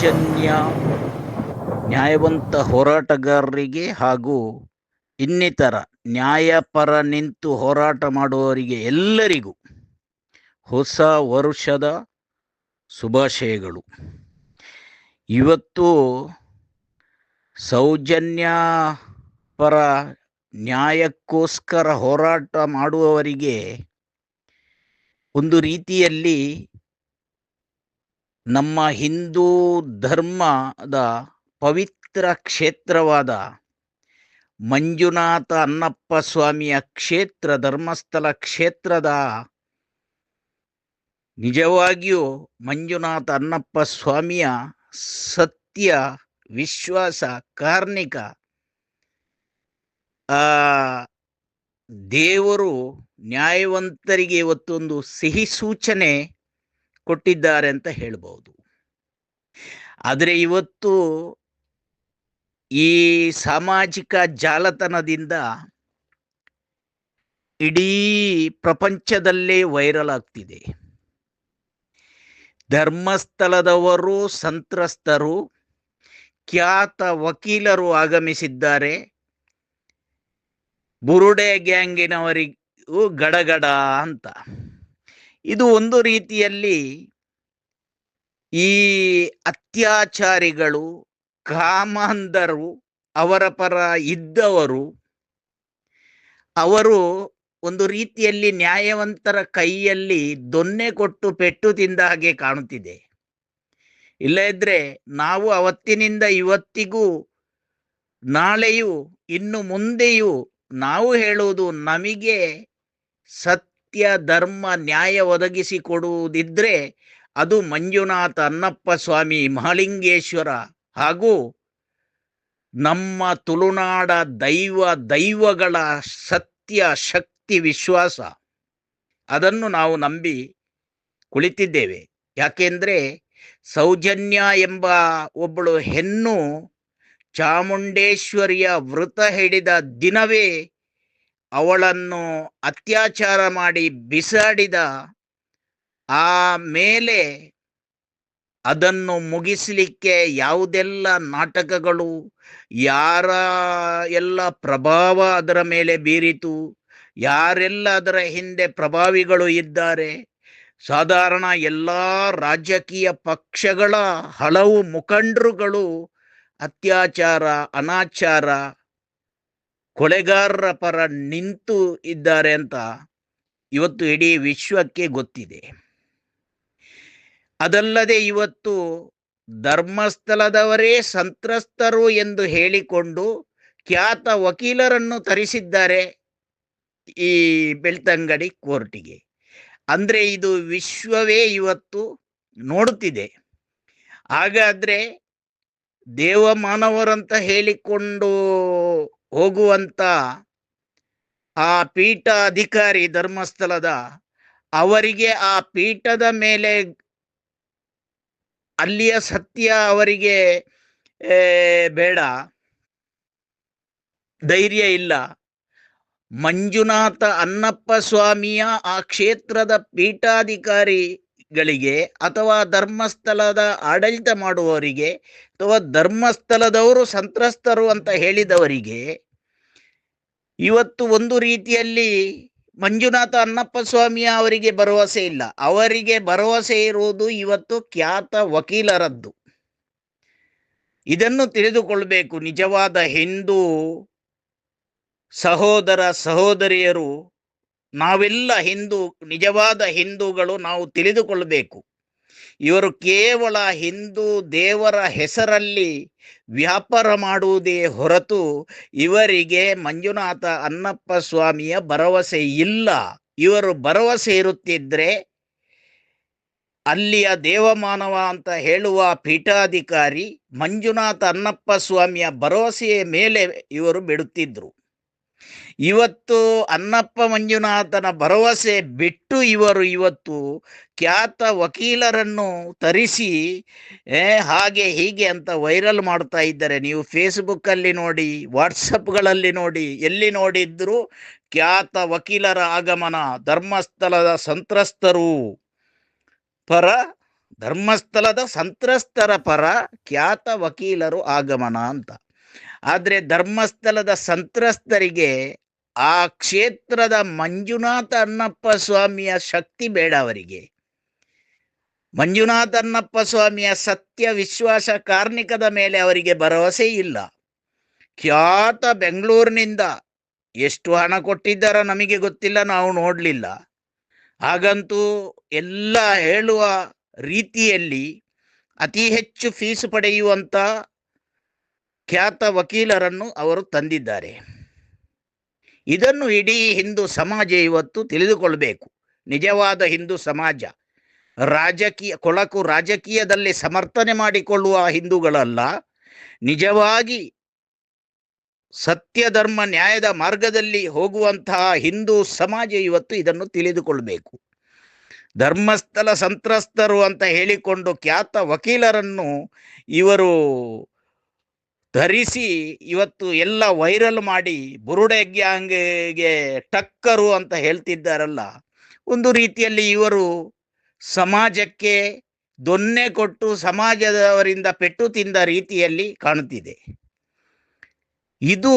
ಸೌಜನ್ಯ ನ್ಯಾಯವಂತ ಹೋರಾಟಗಾರರಿಗೆ ಹಾಗೂ ಇನ್ನಿತರ ನ್ಯಾಯಪರ ನಿಂತು ಹೋರಾಟ ಮಾಡುವವರಿಗೆ ಎಲ್ಲರಿಗೂ ಹೊಸ ವರ್ಷದ ಶುಭಾಶಯಗಳು. ಇವತ್ತು ಸೌಜನ್ಯ ಪರ ನ್ಯಾಯಕ್ಕೋಸ್ಕರ ಹೋರಾಟ ಮಾಡುವವರಿಗೆ ಒಂದು ರೀತಿಯಲ್ಲಿ ನಮ್ಮ ಹಿಂದೂ ಧರ್ಮದ ಪವಿತ್ರ ಕ್ಷೇತ್ರವಾದ ಮಂಜುನಾಥ ಅನ್ನಪ್ಪ ಸ್ವಾಮಿಯ ಕ್ಷೇತ್ರ, ಧರ್ಮಸ್ಥಳ ಕ್ಷೇತ್ರದ ನಿಜವಾಗಿಯೂ ಮಂಜುನಾಥ ಅನ್ನಪ್ಪ ಸ್ವಾಮಿಯ ಸತ್ಯ ವಿಶ್ವಾಸ ಕಾರ್ಣಿಕ. ದೇವರು ನ್ಯಾಯವಂತರಿಗೆ ಇವತ್ತೊಂದು ಸಿಹಿ ಸೂಚನೆ ಕೊಟ್ಟಿದ್ದಾರೆ ಅಂತ ಹೇಳ್ಬೋದು. ಆದರೆ ಇವತ್ತು ಈ ಸಾಮಾಜಿಕ ಜಾಲತಾಣದಿಂದ ಇಡೀ ಪ್ರಪಂಚದಲ್ಲೇ ವೈರಲ್ ಆಗ್ತಿದೆ. ಧರ್ಮಸ್ಥಳದವರು ಸಂತ್ರಸ್ತರು, ಖ್ಯಾತ ವಕೀಲರು ಆಗಮಿಸಿದ್ದಾರೆ. ಬುರುಡೆ ಗ್ಯಾಂಗಿನವರಿಗೂ ಗಡಗಡ ಅಂತ. ಇದು ಒಂದು ರೀತಿಯಲ್ಲಿ ಈ ಅತ್ಯಾಚಾರಿಗಳು, ಕಾಮಾಂಧರು, ಅವರ ಪರ ಇದ್ದವರು, ಅವರು ಒಂದು ರೀತಿಯಲ್ಲಿ ನ್ಯಾಯವಂತರ ಕೈಯಲ್ಲಿ ದೊನ್ನೆ ಕೊಟ್ಟು ಪೆಟ್ಟು ತಿಂದ ಹಾಗೆ ಕಾಣುತ್ತಿದೆ. ಇಲ್ಲ ನಾವು ಅವತ್ತಿನಿಂದ ಇವತ್ತಿಗೂ, ನಾಳೆಯೂ, ಇನ್ನು ಮುಂದೆಯೂ ನಾವು ಹೇಳುವುದು ನಮಗೆ ಸತ್ಯ, ಧರ್ಮ, ನ್ಯಾಯ ಒದಗಿಸಿ ಕೊಡುವುದಿದ್ರೆ ಅದು ಮಂಜುನಾಥ ಅನ್ನಪ್ಪ ಸ್ವಾಮಿ ಮಹಾಲಿಂಗೇಶ್ವರ. ಹಾಗೂ ನಮ್ಮ ತುಳುನಾಡ ದೈವ, ದೈವಗಳ ಸತ್ಯ, ಶಕ್ತಿ, ವಿಶ್ವಾಸ. ಅದನ್ನು ನಾವು ನಂಬಿ ಕುಳಿತಿದ್ದೇವೆ. ಯಾಕೆಂದರೆ ಸೌಜನ್ಯ ಎಂಬ ಒಬ್ಬಳು ಹೆಣ್ಣು ಚಾಮುಂಡೇಶ್ವರಿಯ ವೃತ ಹಿಡಿದ ದಿನವೇ ಅವಳನ್ನು ಅತ್ಯಾಚಾರ ಮಾಡಿ ಬಿಸಾಡಿದ ಆ ಮೇಲೆ ಅದನ್ನು ಮುಗಿಸಲಿಕ್ಕೆ ಯಾವುದೆಲ್ಲ ನಾಟಕಗಳು, ಯಾರ ಎಲ್ಲ ಪ್ರಭಾವ ಅದರ ಮೇಲೆ ಬೀರಿತು, ಯಾರೆಲ್ಲ ಅದರ ಹಿಂದೆ ಪ್ರಭಾವಿಗಳು ಇದ್ದಾರೆ, ಸಾಧಾರಣ ಎಲ್ಲ ರಾಜಕೀಯ ಪಕ್ಷಗಳ ಹಲವು ಮುಖಂಡರುಗಳು ಅತ್ಯಾಚಾರ, ಅನಾಚಾರ ಕೊಲೆಗಾರರ ಪರ ನಿಂತು ಇದ್ದಾರೆ ಅಂತ ಇವತ್ತು ಇಡೀ ವಿಶ್ವಕ್ಕೆ ಗೊತ್ತಿದೆ. ಅದಲ್ಲದೆ ಇವತ್ತು ಧರ್ಮಸ್ಥಳದವರೇ ಸಂತ್ರಸ್ತರು ಎಂದು ಹೇಳಿಕೊಂಡು ಖ್ಯಾತ ವಕೀಲರನ್ನು ತರಿಸಿದ್ದಾರೆ ಈ ಬೆಳ್ತಂಗಡಿ ಕೋರ್ಟಿಗೆ. ಅಂದ್ರೆ ಇದು ವಿಶ್ವವೇ ಇವತ್ತು ನೋಡುತ್ತಿದೆ. ಹಾಗಾದ್ರೆ ದೇವಮಾನವರಂತ ಹೇಳಿಕೊಂಡು ಹೋಗುವಂತ ಆ ಪೀಠ ಅಧಿಕಾರಿ ಧರ್ಮಸ್ಥಳದ ಅವರಿಗೆ ಆ ಪೀಠದ ಮೇಲೆ ಅಲ್ಲಿಯ ಸತ್ಯ ಅವರಿಗೆ ಬೇಡ. ಧೈರ್ಯ ಇಲ್ಲ. ಮಂಜುನಾಥ ಅನ್ನಪ್ಪ ಸ್ವಾಮಿಯ ಆ ಕ್ಷೇತ್ರದ ಪೀಠಾಧಿಕಾರಿಗಳಿಗೆ ಅಥವಾ ಧರ್ಮಸ್ಥಳದ ಆಡಳಿತ ಮಾಡುವವರಿಗೆ ಅಥವಾ ಧರ್ಮಸ್ಥಳದವರು ಸಂತ್ರಸ್ತರು ಅಂತ ಹೇಳಿದವರಿಗೆ ಇವತ್ತು ಒಂದು ರೀತಿಯಲ್ಲಿ ಮಂಜುನಾಥ ಅನ್ನಪ್ಪ ಸ್ವಾಮಿಯ ಅವರಿಗೆ ಭರವಸೆ ಇಲ್ಲ. ಅವರಿಗೆ ಭರವಸೆ ಇರುವುದು ಇವತ್ತು ಖ್ಯಾತ ವಕೀಲರದ್ದು. ಇದನ್ನು ತಿಳಿದುಕೊಳ್ಬೇಕು. ನಿಜವಾದ ಹಿಂದೂ ಸಹೋದರ ಸಹೋದರಿಯರು, ನಾವೆಲ್ಲ ಹಿಂದೂ, ನಿಜವಾದ ಹಿಂದೂಗಳು ನಾವು ತಿಳಿದುಕೊಳ್ಬೇಕು. ಇವರು ಕೇವಲ ಹಿಂದೂ ದೇವರ ಹೆಸರಲ್ಲಿ ವ್ಯಾಪಾರ ಮಾಡುವುದೇ ಹೊರತು ಇವರಿಗೆ ಮಂಜುನಾಥ ಅನ್ನಪ್ಪ ಸ್ವಾಮಿಯ ಭರವಸೆ ಇಲ್ಲ. ಇವರು ಭರವಸೆ ಇರುತ್ತಿದ್ರೆ ಅಲ್ಲಿಯ ದೇವಮಾನವ ಅಂತ ಹೇಳುವ ಪೀಠಾಧಿಕಾರಿ ಮಂಜುನಾಥ ಅನ್ನಪ್ಪ ಸ್ವಾಮಿಯ ಭರವಸೆಯ ಮೇಲೆ ಇವರು ಬಿಡುತ್ತಿದ್ರು. ಇವತ್ತು ಅನ್ನಪ್ಪ ಮಂಜುನಾಥನ ಭರವಸೆ ಬಿಟ್ಟು ಇವರು ಇವತ್ತು ಖ್ಯಾತ ವಕೀಲರನ್ನು ತರಿಸಿ ಹಾಗೆ ಹೀಗೆ ಅಂತ ವೈರಲ್ ಮಾಡ್ತಾ ಇದ್ದಾರೆ. ನೀವು ಫೇಸ್ಬುಕ್ಕಲ್ಲಿ ನೋಡಿ, ವಾಟ್ಸಪ್ಗಳಲ್ಲಿ ನೋಡಿ, ಎಲ್ಲಿ ನೋಡಿದ್ರು ಖ್ಯಾತ ವಕೀಲರ ಆಗಮನ ಧರ್ಮಸ್ಥಳದ ಸಂತ್ರಸ್ತರು ಪರ, ಧರ್ಮಸ್ಥಳದ ಸಂತ್ರಸ್ತರ ಪರ ಖ್ಯಾತ ವಕೀಲರು ಆಗಮನ ಅಂತ. ಆದರೆ ಧರ್ಮಸ್ಥಳದ ಸಂತ್ರಸ್ತರಿಗೆ ಆ ಕ್ಷೇತ್ರದ ಮಂಜುನಾಥ ಅಣ್ಣಪ್ಪ ಸ್ವಾಮಿಯ ಶಕ್ತಿ ಬೇಡ ಅವರಿಗೆ. ಮಂಜುನಾಥ ಅಣ್ಣಪ್ಪ ಸ್ವಾಮಿಯ ಸತ್ಯ ವಿಶ್ವಾಸ ಕಾರ್ಣಿಕದ ಮೇಲೆ ಅವರಿಗೆ ಭರವಸೆ ಇಲ್ಲ. ಖ್ಯಾತ ಬೆಂಗಳೂರಿನಿಂದ ಎಷ್ಟು ಹಣ ಕೊಟ್ಟಿದ್ದಾರೋ ನಮಗೆ ಗೊತ್ತಿಲ್ಲ, ನಾವು ನೋಡಲಿಲ್ಲ. ಹಾಗಂತೂ ಎಲ್ಲ ಹೇಳುವ ರೀತಿಯಲ್ಲಿ ಅತಿ ಹೆಚ್ಚು ಫೀಸು ಪಡೆಯುವಂತ ಖ್ಯಾತ ವಕೀಲರನ್ನು ಅವರು ತಂದಿದ್ದಾರೆ. ಇದನ್ನು ಇಡೀ ಹಿಂದೂ ಸಮಾಜ ಇವತ್ತು ತಿಳಿದುಕೊಳ್ಬೇಕು. ನಿಜವಾದ ಹಿಂದೂ ಸಮಾಜ. ರಾಜಕೀಯ, ಕೊಳಕು ರಾಜಕೀಯದಲ್ಲಿ ಸಮರ್ಥನೆ ಮಾಡಿಕೊಳ್ಳುವ ಹಿಂದೂಗಳಲ್ಲ. ನಿಜವಾಗಿ ಸತ್ಯ ಧರ್ಮ ನ್ಯಾಯದ ಮಾರ್ಗದಲ್ಲಿ ಹೋಗುವಂತಹ ಹಿಂದೂ ಸಮಾಜ ಇವತ್ತು ಇದನ್ನು ತಿಳಿದುಕೊಳ್ಬೇಕು. ಧರ್ಮಸ್ಥಳ ಸಂತ್ರಸ್ತರು ಅಂತ ಹೇಳಿಕೊಂಡು ಖ್ಯಾತ ವಕೀಲರನ್ನು ಇವರು ಧರಿಸಿ ಇವತ್ತು ಎಲ್ಲ ವೈರಲ್ ಮಾಡಿ ಬುರುಡೆ ಗ್ಯಾಂಗ್ಗೆ ಟಕ್ಕರು ಅಂತ ಹೇಳ್ತಿದ್ದಾರಲ್ಲ, ಒಂದು ರೀತಿಯಲ್ಲಿ ಇವರು ಸಮಾಜಕ್ಕೆ ದೊನ್ನೆ ಕೊಟ್ಟು ಸಮಾಜದವರಿಂದ ಪೆಟ್ಟು ತಿಂದ ರೀತಿಯಲ್ಲಿ ಕಾಣುತ್ತಿದೆ. ಇದು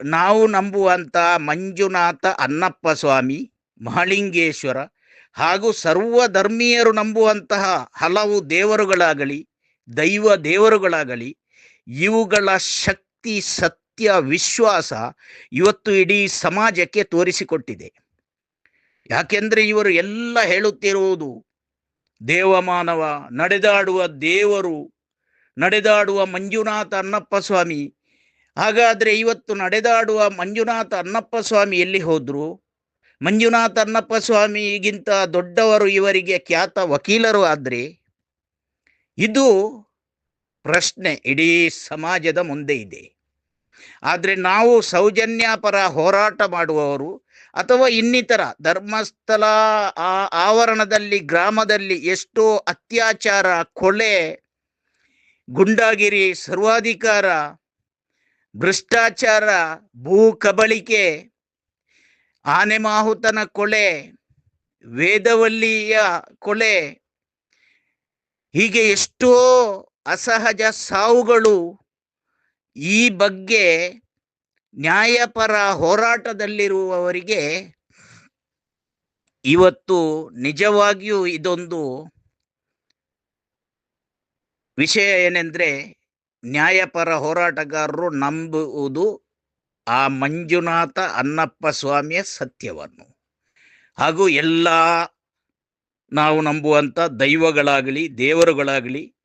ನಾವು ನಂಬುವಂತ ಮಂಜುನಾಥ ಅನ್ನಪ್ಪ ಸ್ವಾಮಿ, ಮಹಾಲಿಂಗೇಶ್ವರ ಹಾಗೂ ಸರ್ವ ಧರ್ಮೀಯರು ನಂಬುವಂತಹ ಹಲವು ದೇವರುಗಳಾಗಲಿ, ದೈವ ದೇವರುಗಳಾಗಲಿ ಇವುಗಳ ಶಕ್ತಿ, ಸತ್ಯ, ವಿಶ್ವಾಸ ಇವತ್ತು ಇಡೀ ಸಮಾಜಕ್ಕೆ ತೋರಿಸಿಕೊಟ್ಟಿದೆ. ಯಾಕೆಂದ್ರೆ ಇವರು ಎಲ್ಲ ಹೇಳುತ್ತಿರುವುದು ದೇವಮಾನವ, ನಡೆದಾಡುವ ದೇವರು, ನಡೆದಾಡುವ ಮಂಜುನಾಥ ಅನ್ನಪ್ಪ ಸ್ವಾಮಿ. ಹಾಗಾದ್ರೆ ಇವತ್ತು ನಡೆದಾಡುವ ಮಂಜುನಾಥ ಅನ್ನಪ್ಪ ಸ್ವಾಮಿ ಎಲ್ಲಿ ಹೋದ್ರು? ಮಂಜುನಾಥ ಅಣ್ಣಪ್ಪ ಸ್ವಾಮಿಗಿಂತ ದೊಡ್ಡವರು ಇವರಿಗೆ ಖ್ಯಾತ ವಕೀಲರು ಆದ್ರೆ ಇದು ಪ್ರಶ್ನೆ ಇಡೀ ಸಮಾಜದ ಮುಂದೆ ಇದೆ. ಆದರೆ ನಾವು ಸೌಜನ್ಯಪರ ಹೋರಾಟ ಮಾಡುವವರು ಅಥವಾ ಇನ್ನಿತರ ಧರ್ಮಸ್ಥಳ, ಆ ಆವರಣದಲ್ಲಿ, ಗ್ರಾಮದಲ್ಲಿ ಎಷ್ಟೋ ಅತ್ಯಾಚಾರ, ಕೊಲೆ, ಗುಂಡಾಗಿರಿ, ಸರ್ವಾಧಿಕಾರ, ಭ್ರಷ್ಟಾಚಾರ, ಭೂ ಕಬಳಿಕೆ, ಆನೆ ಮಾಹುತನ ಕೊಲೆ, ವೇದವಲ್ಲಿಯ ಕೊಲೆ, ಹೀಗೆ ಎಷ್ಟೋ ಅಸಹಜ ಸಾವುಗಳು ಈ ಬಗ್ಗೆ ನ್ಯಾಯಪರ ಹೋರಾಟದಲ್ಲಿರುವವರಿಗೆ ಇವತ್ತು ನಿಜವಾಗಿಯೂ ಇದೊಂದು ವಿಷಯ ಏನೆಂದ್ರೆ ನ್ಯಾಯಪರ ಹೋರಾಟಗಾರರು ನಂಬುವುದು ಆ ಮಂಜುನಾಥ ಅನ್ನಪ್ಪ ಸ್ವಾಮಿಯ ಸತ್ಯವನ್ನು. ಹಾಗೂ ಎಲ್ಲ ನಾವು ನಂಬುವಂಥ ದೈವಗಳಾಗಲಿ ದೇವರುಗಳಾಗಲಿ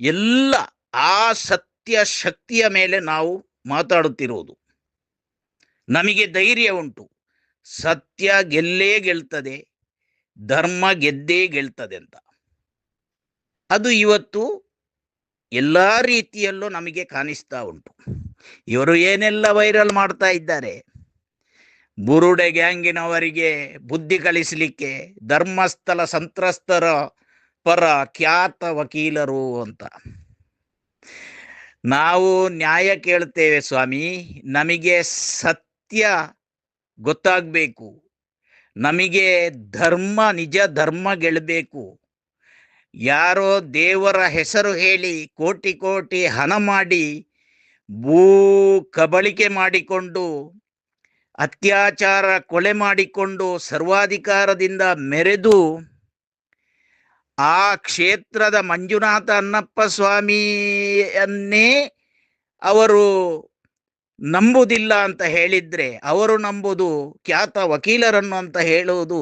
ಎಲ್ಲ ಆ ಸತ್ಯ ಶಕ್ತಿಯ ಮೇಲೆ ನಾವು ಮಾತಾಡುತ್ತಿರುವುದು. ನಮಗೆ ಧೈರ್ಯ ಉಂಟು. ಸತ್ಯ ಗೆಲ್ಲೇ ಗೆಲ್ತದೆ, ಧರ್ಮ ಗೆದ್ದೇ ಗೆಲ್ತದೆ ಅಂತ. ಅದು ಇವತ್ತು ಎಲ್ಲ ರೀತಿಯಲ್ಲೂ ನಮಗೆ ಕಾಣಿಸ್ತಾ ಉಂಟು. ಇವರು ಏನೆಲ್ಲ ವೈರಲ್ ಮಾಡ್ತಾ ಇದ್ದಾರೆ? ಬುರುಡೆ ಗ್ಯಾಂಗಿನವರಿಗೆ ಬುದ್ಧಿ ಕಲಿಸಲಿಕ್ಕೆ ಧರ್ಮಸ್ಥಳ ಸಂತ್ರಸ್ತರ ಪರ ಖ್ಯಾತ ವಕೀಲರು ಅಂತ. ನಾವು ನ್ಯಾಯ ಕೇಳ್ತೇವೆ ಸ್ವಾಮಿ. ನಮಗೆ ಸತ್ಯ ಗೊತ್ತಾಗಬೇಕು. ನಮಗೆ ಧರ್ಮ, ನಿಜ ಧರ್ಮ ಗೆಲ್ಲಬೇಕು ಯಾರೋ ದೇವರ ಹೆಸರು ಹೇಳಿ ಕೋಟಿ ಕೋಟಿ ಹಣ ಮಾಡಿ ಭೂ ಕಬಳಿಕೆ ಮಾಡಿಕೊಂಡು, ಅತ್ಯಾಚಾರ ಕೊಲೆ ಮಾಡಿಕೊಂಡು ಸರ್ವಾಧಿಕಾರದಿಂದ ಮೆರೆದು ಆ ಕ್ಷೇತ್ರದ ಮಂಜುನಾಥ ಅನ್ನಪ್ಪ ಸ್ವಾಮಿಯನ್ನೇ ಅವರು ನಂಬುವುದಿಲ್ಲ ಅಂತ ಹೇಳಿದ್ರೆ ಅವರು ನಂಬುದು ಖ್ಯಾತ ವಕೀಲರನ್ನು ಅಂತ ಹೇಳುವುದು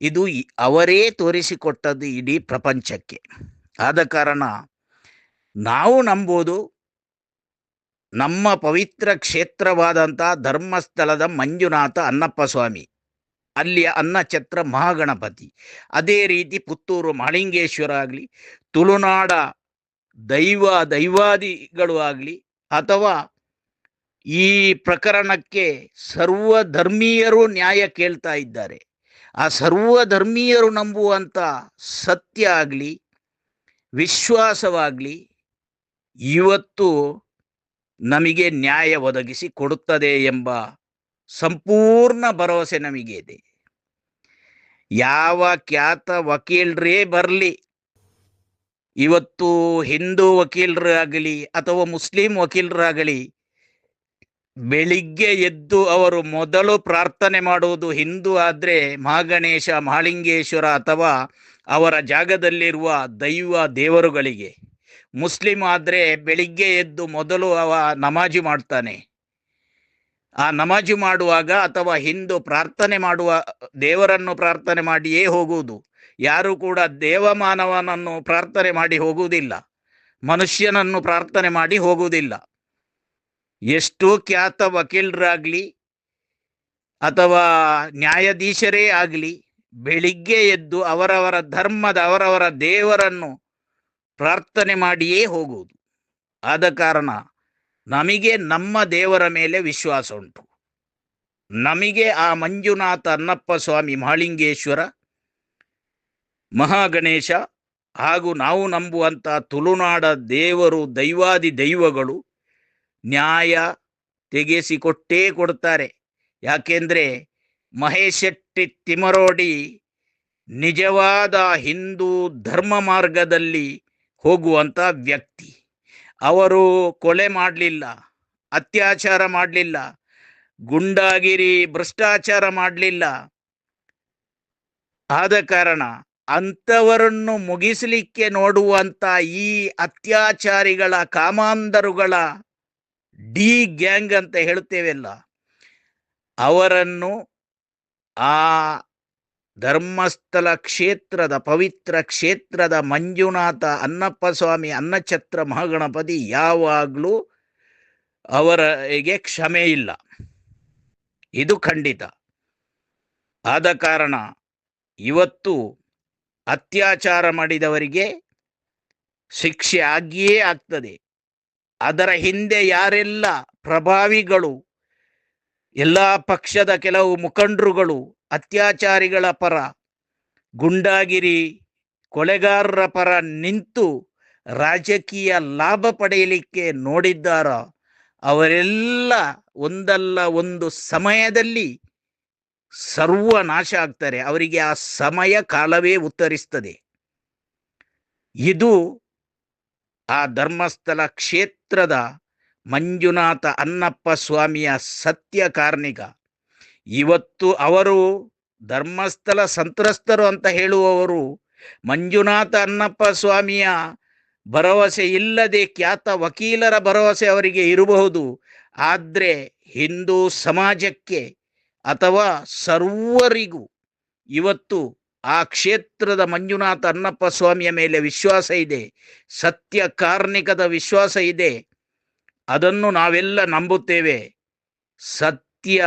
ಇದು ಅವರೇ ತೋರಿಸಿಕೊಟ್ಟದ್ದು ಇಡೀ ಪ್ರಪಂಚಕ್ಕೆ. ಆದ ಕಾರಣ ನಾವು ನಂಬುವುದು ನಮ್ಮ ಪವಿತ್ರ ಕ್ಷೇತ್ರವಾದಂಥ ಧರ್ಮಸ್ಥಳದ ಮಂಜುನಾಥ ಅನ್ನಪ್ಪ ಸ್ವಾಮಿ. ಅಲ್ಲಿಯ ಅನ್ನಛತ್ರ ಮಹಾಗಣಪತಿ. ಅದೇ ರೀತಿ ಪುತ್ತೂರು ಮಾಳಿಂಗೇಶ್ವರ ಆಗಲಿ, ತುಳುನಾಡ ದೈವ ದೈವಾದಿಗಳು ಆಗಲಿ, ಅಥವಾ ಈ ಪ್ರಕರಣಕ್ಕೆ ಸರ್ವ ಧರ್ಮೀಯರು ನ್ಯಾಯ ಕೇಳ್ತಾ ಇದ್ದಾರೆ. ಆ ಸರ್ವ ಧರ್ಮೀಯರು ನಂಬುವಂತ ಸತ್ಯ ಆಗಲಿ, ವಿಶ್ವಾಸವಾಗಲಿ, ಇವತ್ತು ನಮಗೆ ನ್ಯಾಯ ಒದಗಿಸಿ ಕೊಡುತ್ತದೆ ಎಂಬ ಸಂಪೂರ್ಣ ಭರವಸೆ ನಮಗೆ ಇದೆ ಯಾವ ಖ್ಯಾತ ವಕೀಲರೇ ಬರಲಿ? ಇವತ್ತು ಹಿಂದೂ ವಕೀಲರಾಗಲಿ ಅಥವಾ ಮುಸ್ಲಿಂ ವಕೀಲರಾಗಲಿ, ಬೆಳಿಗ್ಗೆ ಎದ್ದು ಅವರು ಮೊದಲು ಪ್ರಾರ್ಥನೆ ಮಾಡುವುದು ಹಿಂದೂ ಆದ್ರೆ ಮಹಾಗಣೇಶ, ಮಹಾಲಿಂಗೇಶ್ವರ ಅಥವಾ ಅವರ ಜಾಗದಲ್ಲಿರುವ ದೈವ ದೇವರುಗಳಿಗೆ. ಮುಸ್ಲಿಂ ಆದ್ರೆ ಬೆಳಿಗ್ಗೆ ಎದ್ದು ಮೊದಲು ಅವ ನಮಾಜಿ ಮಾಡ್ತಾನೆ. ಆ ನಮಾಜು ಮಾಡುವಾಗ ಅಥವಾ ಹಿಂದೂ ಪ್ರಾರ್ಥನೆ ಮಾಡುವ, ದೇವರನ್ನು ಪ್ರಾರ್ಥನೆ ಮಾಡಿಯೇ ಹೋಗುವುದು. ಯಾರು ಕೂಡ ದೇವಮಾನವನನ್ನು ಪ್ರಾರ್ಥನೆ ಮಾಡಿ ಹೋಗುವುದಿಲ್ಲ. ಮನುಷ್ಯನನ್ನು ಪ್ರಾರ್ಥನೆ ಮಾಡಿ ಹೋಗುವುದಿಲ್ಲ. ಎಷ್ಟೋ ಖ್ಯಾತ ವಕೀಲರಾಗಲಿ ಅಥವಾ ನ್ಯಾಯಾಧೀಶರೇ ಆಗಲಿ ಬೆಳಿಗ್ಗೆ ಎದ್ದು ಅವರವರ ಧರ್ಮದ, ಅವರವರ ದೇವರನ್ನು ಪ್ರಾರ್ಥನೆ ಮಾಡಿಯೇ ಹೋಗುವುದು. ಆದ ಕಾರಣ ನಮಗೆ ನಮ್ಮ ದೇವರ ಮೇಲೆ ವಿಶ್ವಾಸ ಉಂಟು. ನಮಗೆ ಆ ಮಂಜುನಾಥ ಅನ್ನಪ್ಪ ಸ್ವಾಮಿ ಮಹಾಲಿಂಗೇಶ್ವರ, ಮಹಾಗಣೇಶ ಹಾಗೂ ನಾವು ನಂಬುವಂತ ತುಳುನಾಡ ದೇವರು ದೈವಾದಿ ದೈವಗಳು ನ್ಯಾಯ ತೆಗೆಸಿಕೊಟ್ಟೇ ಕೊಡ್ತಾರೆ. ಯಾಕೆಂದ್ರೆ ಮಹೇಶ್ ಶೆಟ್ಟಿ ತಿಮರೋಡಿ ನಿಜವಾದ ಹಿಂದೂ ಧರ್ಮ ಮಾರ್ಗದಲ್ಲಿ ಹೋಗುವಂತ ವ್ಯಕ್ತಿ. ಅವರು ಕೊಲೆ ಮಾಡಲಿಲ್ಲ, ಅತ್ಯಾಚಾರ ಮಾಡಲಿಲ್ಲ, ಗುಂಡಾಗಿರಿ, ಭ್ರಷ್ಟಾಚಾರ ಮಾಡಲಿಲ್ಲ. ಆದ ಕಾರಣ ಅಂಥವರನ್ನು ಮುಗಿಸಲಿಕ್ಕೆ ನೋಡುವಂತ ಈ ಅತ್ಯಾಚಾರಿಗಳ, ಕಾಮಾಂಧರುಗಳ ಡಿ ಗ್ಯಾಂಗ್ ಅಂತ ಹೇಳ್ತೇವೆಲ್ಲ, ಅವರನ್ನು ಆ ಧರ್ಮಸ್ಥಳ ಕ್ಷೇತ್ರದ, ಪವಿತ್ರ ಕ್ಷೇತ್ರದ ಮಂಜುನಾಥ ಅನ್ನಪ್ಪ ಸ್ವಾಮಿ ಅನ್ನಛತ್ರ ಮಹಾಗಣಪತಿ ಯಾವಾಗಲೂ ಅವರಿಗೆ ಕ್ಷಮೆ ಇಲ್ಲ. ಇದು ಖಂಡಿತ. ಆದ ಕಾರಣ ಇವತ್ತು ಅತ್ಯಾಚಾರ ಮಾಡಿದವರಿಗೆ ಶಿಕ್ಷೆ ಆಗಿಯೇ ಆಗ್ತದೆ. ಅದರ ಹಿಂದೆ ಯಾರೆಲ್ಲ ಪ್ರಭಾವಿಗಳು, ಎಲ್ಲ ಪಕ್ಷದ ಕೆಲವು ಮುಖಂಡರುಗಳು ಅತ್ಯಾಚಾರಿಗಳ ಪರ, ಗುಂಡಾಗಿರಿ ಕೊಲೆಗಾರರ ಪರ ನಿಂತು ರಾಜಕೀಯ ಲಾಭ ಪಡೆಯಲಿಕ್ಕೆ ನೋಡಿದ್ದಾರ ಅವರೆಲ್ಲ ಒಂದಲ್ಲ ಒಂದು ಸಮಯದಲ್ಲಿ ಸರ್ವ ನಾಶ ಆಗ್ತಾರೆ. ಅವರಿಗೆ ಆ ಸಮಯ ಕಾಲವೇ ಉತ್ತರಿಸ್ತದೆ. ಇದು ಆ ಧರ್ಮಸ್ಥಳ ಕ್ಷೇತ್ರದ ಮಂಜುನಾಥ ಅನ್ನಪ್ಪ ಸ್ವಾಮಿಯ ಸತ್ಯ ಕಾರ್ಣಿಕ ಇವತ್ತು ಅವರು ಧರ್ಮಸ್ಥಳ ಸಂತ್ರಸ್ತರು ಅಂತ ಹೇಳುವವರು, ಮಂಜುನಾಥ ಅನ್ನಪ್ಪ ಸ್ವಾಮಿಯ ಭರವಸೆ ಇಲ್ಲದೆ ಖ್ಯಾತ ವಕೀಲರ ಭರವಸೆ ಅವರಿಗೆ ಇರಬಹುದು. ಆದರೆ ಹಿಂದೂ ಸಮಾಜಕ್ಕೆ ಅಥವಾ ಸರ್ವರಿಗೂ ಇವತ್ತು ಆ ಕ್ಷೇತ್ರದ ಮಂಜುನಾಥ ಅನ್ನಪ್ಪ ಸ್ವಾಮಿಯ ಮೇಲೆ ವಿಶ್ವಾಸ ಇದೆ, ಸತ್ಯ ಕಾರ್ಣಿಕದ ವಿಶ್ವಾಸ ಇದೆ. ಅದನ್ನು ನಾವೆಲ್ಲ ನಂಬುತ್ತೇವೆ. ಸತ್ಯ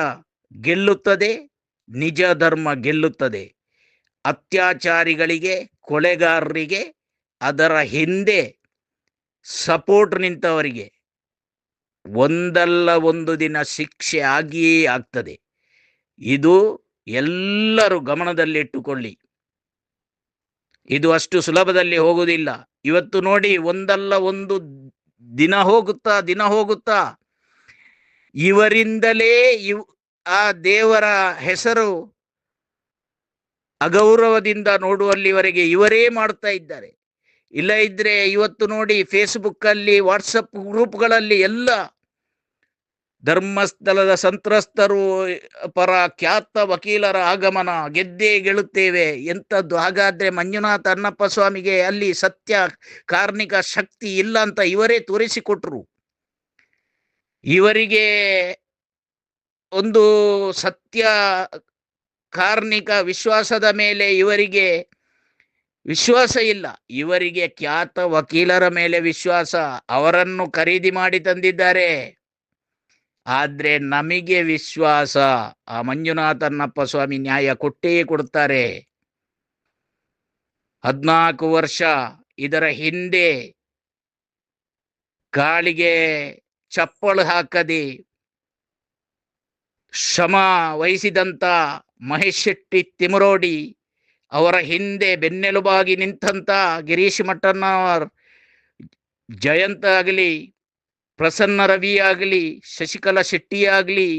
ಗೆಲ್ಲುತ್ತದೆ, ನಿಜ ಧರ್ಮ ಗೆಲ್ಲುತ್ತದೆ. ಅತ್ಯಾಚಾರಿಗಳಿಗೆ, ಕೊಲೆಗಾರರಿಗೆ, ಅದರ ಹಿಂದೆ ಸಪೋರ್ಟ್ ನಿಂತವರಿಗೆ ಒಂದಲ್ಲ ಒಂದು ದಿನ ಶಿಕ್ಷೆ ಆಗಿಯೇ ಆಗ್ತದೆ. ಇದು ಎಲ್ಲರೂ ಗಮನದಲ್ಲಿಟ್ಟುಕೊಳ್ಳಿ. ಇದು ಅಷ್ಟು ಸುಲಭದಲ್ಲಿ ಹೋಗುವುದಿಲ್ಲ. ಇವತ್ತು ನೋಡಿ, ಒಂದಲ್ಲ ಒಂದು ದಿನ ಹೋಗುತ್ತಾ ದಿನ ಹೋಗುತ್ತಾ, ಇವರಿಂದಲೇ ಇವ್ ಆ ದೇವರ ಹೆಸರು ಅಗೌರವದಿಂದ ನೋಡುವಲ್ಲಿವರೆಗೆ ಇವರೇ ಮಾಡ್ತಾ ಇದ್ದಾರೆ. ಇಲ್ಲ ಇದ್ರೆ ಇವತ್ತು ನೋಡಿ ಫೇಸ್ಬುಕ್ ಅಲ್ಲಿ ವಾಟ್ಸಪ್ ಗ್ರೂಪ್ಗಳಲ್ಲಿ ಎಲ್ಲ ಧರ್ಮಸ್ಥಳದ ಸಂತ್ರಸ್ತರು ಪರ ಖ್ಯಾತ ವಕೀಲರ ಆಗಮನ, ಗೆದ್ದೇ ಗೆಳುತ್ತೇವೆ ಎಂಥದ್ದು. ಹಾಗಾದ್ರೆ ಮಂಜುನಾಥ ಅಣ್ಣಪ್ಪ ಸ್ವಾಮಿಗೆ ಅಲ್ಲಿ ಸತ್ಯ, ಕಾರ್ಣಿಕ ಶಕ್ತಿ ಇಲ್ಲ ಅಂತ ಇವರೇ ತೋರಿಸಿಕೊಟ್ರು. ಇವರಿಗೆ ಒಂದು ಸತ್ಯ ಕಾರ್ಣಿಕ ವಿಶ್ವಾಸದ ಮೇಲೆ ಇವರಿಗೆ ವಿಶ್ವಾಸ ಇಲ್ಲ. ಇವರಿಗೆ ಖ್ಯಾತ ವಕೀಲರ ಮೇಲೆ ವಿಶ್ವಾಸ. ಅವರನ್ನು ಖರೀದಿ ಮಾಡಿ ತಂದಿದ್ದಾರೆ. ಆದ್ರೆ ನಮಗೆ ವಿಶ್ವಾಸ. ಆ ಮಂಜುನಾಥನ್ನಪ್ಪ ಸ್ವಾಮಿ ನ್ಯಾಯ ಕೊಟ್ಟೇ ಕೊಡ್ತಾರೆ ಹದ್ನಾಲ್ಕು ವರ್ಷ ಇದರ ಹಿಂದೆ ಗಾಳಿಗೆ ಚಪ್ಪಳು ಹಾಕದೆ ಶ್ರಮ ವಹಿಸಿದಂತ ಮಹೇಶ್ ಶೆಟ್ಟಿ ತಿಮರೋಡಿ ಅವರ ಹಿಂದೆ ಬೆನ್ನೆಲುಬಾಗಿ ನಿಂತಂತ ಗಿರೀಶ್ ಮಠಣ್ಣವರ್ ಜಯಂತ ಆಗಲಿ, ಪ್ರಸನ್ನ ರವಿ ಆಗಲಿ, ಶಶಿಕಲಾ ಶೆಟ್ಟಿ ಆಗಲಿ,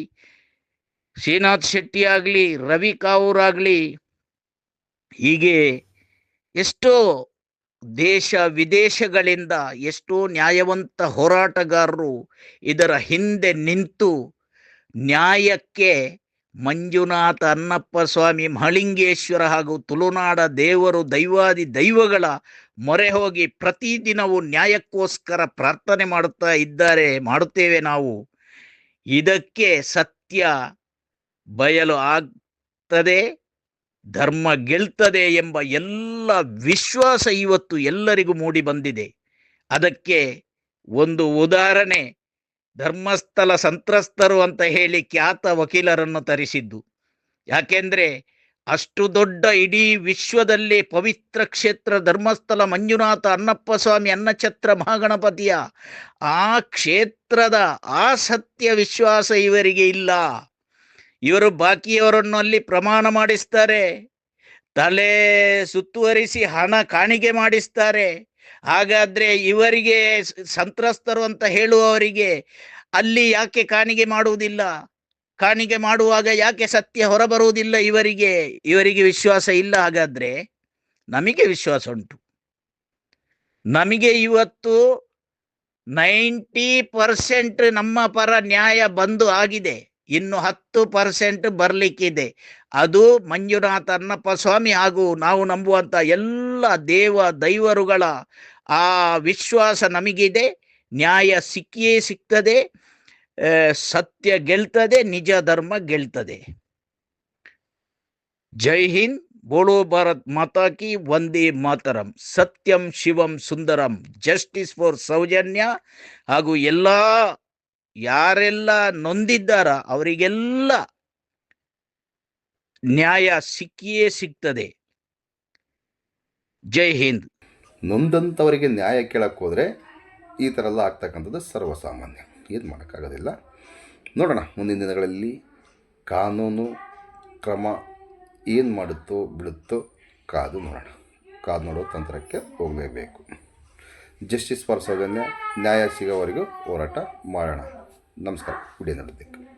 ಶ್ರೀನಾಥ್ ಶೆಟ್ಟಿ ಆಗಲಿ, ರವಿ ಕಾವೂರ್ ಆಗಲಿ, ಹೀಗೆ ಎಷ್ಟೋ ದೇಶ ವಿದೇಶಗಳಿಂದ ಎಷ್ಟೋ ನ್ಯಾಯವಂತ ಹೋರಾಟಗಾರರು ಇದರ ಹಿಂದೆ ನಿಂತು ನ್ಯಾಯಕ್ಕೆ ಮಂಜುನಾಥ ಅನ್ನಪ್ಪ ಸ್ವಾಮಿ ಮಹಲಿಂಗೇಶ್ವರ ಹಾಗೂ ತುಳುನಾಡ ದೇವರು ದೈವಾದಿ ದೈವಗಳ ಮೊರೆ ಹೋಗಿ ಪ್ರತಿದಿನವೂ ನ್ಯಾಯಕ್ಕೋಸ್ಕರ ಪ್ರಾರ್ಥನೆ ಮಾಡುತ್ತಾ ಇದ್ದಾರೆ, ಮಾಡುತ್ತೇವೆ ನಾವು. ಇದಕ್ಕೆ ಸತ್ಯ ಬಯಲು ಆಗ್ತದೆ, ಧರ್ಮ ಗೆಲ್ತದೆ ಎಂಬ ಎಲ್ಲ ವಿಶ್ವಾಸ ಇವತ್ತು ಎಲ್ಲರಿಗೂ ಮೂಡಿ ಬಂದಿದೆ. ಅದಕ್ಕೆ ಒಂದು ಉದಾಹರಣೆ. ಧರ್ಮಸ್ಥಳ ಸಂತ್ರಸ್ತರು ಅಂತ ಹೇಳಿ ಖ್ಯಾತ ವಕೀಲರನ್ನು ತರಿಸಿದ್ದು. ಯಾಕೆಂದ್ರೆ ಅಷ್ಟು ದೊಡ್ಡ ಇಡೀ ವಿಶ್ವದಲ್ಲಿ ಪವಿತ್ರ ಕ್ಷೇತ್ರ ಧರ್ಮಸ್ಥಳ ಮಂಜುನಾಥ ಅನ್ನಪ್ಪ ಸ್ವಾಮಿ ಅನ್ನಛತ್ರ ಮಹಾಗಣಪತಿಯ ಆ ಕ್ಷೇತ್ರದ ಆ ಸತ್ಯ ವಿಶ್ವಾಸ ಇವರಿಗೆ ಇಲ್ಲ. ಇವರು ಬಾಕಿಯವರನ್ನು ಅಲ್ಲಿ ಪ್ರಮಾಣ ಮಾಡಿಸ್ತಾರೆ. ತಲೆ ಸುತ್ತುವರಿಸಿ ಹಣ ಕಾಣಿಕೆ ಮಾಡಿಸ್ತಾರೆ. ಹಾಗಾದ್ರೆ ಇವರಿಗೆ ಸಂತ್ರಸ್ತರು ಅಂತ ಹೇಳುವವರಿಗೆ ಅಲ್ಲಿ ಯಾಕೆ ಕಾಣಿಗೆ ಮಾಡುವುದಿಲ್ಲ? ಕಾಣಿಗೆ ಮಾಡುವಾಗ ಯಾಕೆ ಸತ್ಯ ಹೊರಬರುವುದಿಲ್ಲ ಇವರಿಗೆ? ಇವರಿಗೆ ವಿಶ್ವಾಸ ಇಲ್ಲ. ಹಾಗಾದ್ರೆ ನಮಗೆ ವಿಶ್ವಾಸ ಉಂಟು. ನಮಗೆ ಇವತ್ತು ನೈಂಟಿ ಪರ್ಸೆಂಟ್ ನಮ್ಮ ಪರ ನ್ಯಾಯ ಬಂದು ಆಗಿದೆ. ಇನ್ನು ಹತ್ತು ಪರ್ಸೆಂಟ್ ಬರಲಿಕ್ಕಿದೆ. ಅದು ಮಂಜುನಾಥ ಅನ್ನಪ್ಪ ಸ್ವಾಮಿ ಹಾಗೂ ನಾವು ನಂಬುವಂತ ಎಲ್ಲ ದೇವ ದೈವರುಗಳ ಆ ವಿಶ್ವಾಸ ನಮಗಿದೆ, ನ್ಯಾಯ ಸಿಕ್ಕಿಯೇ ಸಿಗ್ತದೆ ಸತ್ಯ ಗೆಲ್ತದೆ, ನಿಜ ಧರ್ಮ ಗೆಲ್ತದೆ. ಜೈ ಹಿಂದ್ ಬೋಳೋ ಭಾರತ್ ಮಾತಾ ಕಿ, ವಂದೇ ಮಾತರಂ. ಸತ್ಯಂ ಶಿವಂ ಸುಂದರಂ. ಜಸ್ಟಿಸ್ ಫಾರ್ ಸೌಜನ್ಯ ಹಾಗೂ ಎಲ್ಲ ಯಾರೆಲ್ಲ ನೊಂದಿದ್ದಾರ ಅವರಿಗೆಲ್ಲ ನ್ಯಾಯ ಸಿಕ್ಕಿಯೇ ಸಿಗ್ತದೆ. ಜೈ ಹಿಂದ್. ನೊಂದಂಥವರಿಗೆ ನ್ಯಾಯ ಕೇಳೋಕ್ಕೋದ್ರೆ ಈ ಥರ ಎಲ್ಲ ಆಗ್ತಕ್ಕಂಥದ್ದು ಸರ್ವಸಾಮಾನ್ಯ. ಏನು ಮಾಡೋಕ್ಕಾಗೋದಿಲ್ಲ. ನೋಡೋಣ, ಮುಂದಿನ ದಿನಗಳಲ್ಲಿ ಕಾನೂನು ಕ್ರಮ ಏನು ಮಾಡುತ್ತೋ, ಬಿಡುತ್ತೋ ಕಾದು ನೋಡೋಣ. ಕಾದು ನೋಡೋ ತಂತ್ರಕ್ಕೆ ಹೋಗಲೇಬೇಕು. ಜಸ್ಟಿಸ್ ಫಾರ್ ಸೌಜನ್ಯ, ನ್ಯಾಯ ಸಿಗೋವರೆಗೂ ಹೋರಾಟ ಮಾಡೋಣ. ನಮಸ್ಕಾರ, ವಿಡಿಯೋ ನೋಡೋದಕ್ಕೆ